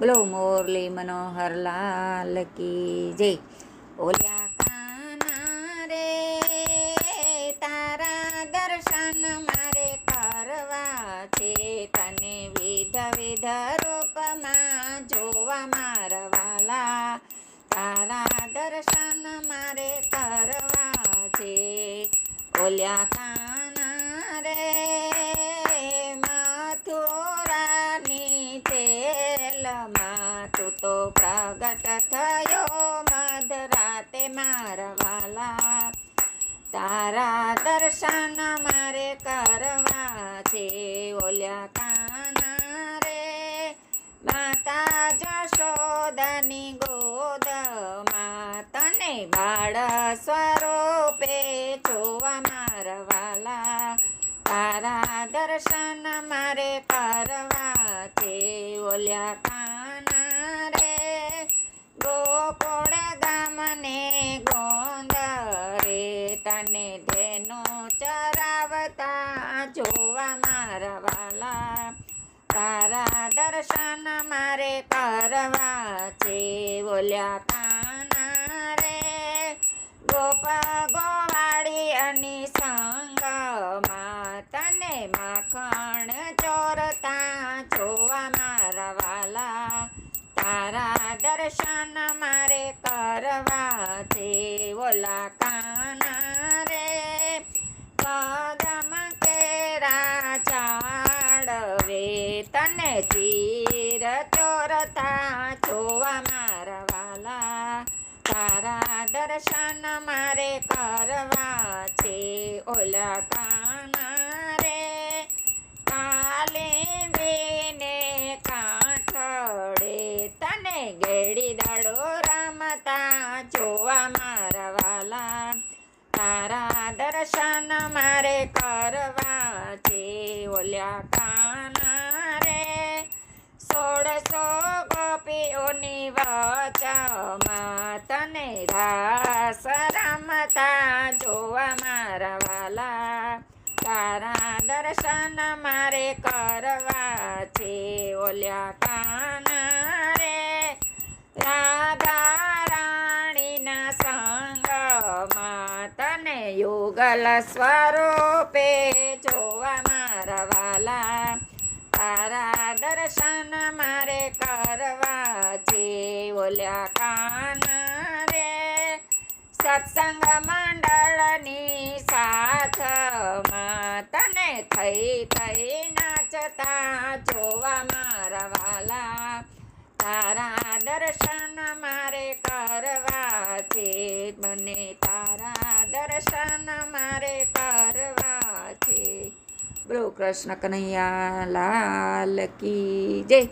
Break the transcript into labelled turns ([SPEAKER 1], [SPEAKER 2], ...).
[SPEAKER 1] બોલો, મોરલી મનોહર લાલ કી જય. ઓલ્યા કાના રે, તારા દર્શન મારે કરવા છે. તને વિધ વિધ રૂપમાં જોવા મારવાલા. તારા દર્શન મારે કરવા છે. ઓલ્યા કાના તેલમાં તું તો પ્રગટ થયો મધરાતે મારવાલા. તારા દર્શન મારે કરવા છે, ઓલ્યા કાના રે. માતા જશોદની ગોદમાં તને બાળ સ્વરૂપે જોવા મારવાલા. તારા દર્શન મારે કરવા છે, ઓલ્યા તને ધેનો ચરાવતા જોવા મારા વાલા. તારા દર્શન મારે કરવા છે, બોલ્યા કાના રે. ગોપ ગોવાળી અને સંગમાં તને માખણ ચોરતા જોવા મારા વાલા. તારા દર્શન મારે કરવા છે ઓલા કાના તને ચીર ચોરતા જોવા મારા વાલા તારા દર્શન મારે કરવા છે ઓલા કાના રે કાલિંદીને કાંઠડે તને ગેડી દાડો રમતા જોવા મારા વાલા તારા દર્શન મારે કરવા છે ઓલ્યા વચમાં તને રાસ રમતા જોવા મારા વાલા તારા દર્શન મારે કરવા છે, ઓલ્યા કાના રે. રાધા રાણીના સંગમાં તને યુગલ સ્વરૂપે જોવા મારા વાલા તારા દર્શન મારે કરવા છે ઓલ્યા કાન રે સત્સંગ મંડળની સાથમાં તને થઈ થઈ નાચતા જોવા મારા વાલા તારા દર્શન મારે કરવા છે મને તારા દર્શન મારે કરવા છે બોલો કૃષ્ણ કનૈયા લાલ કી જય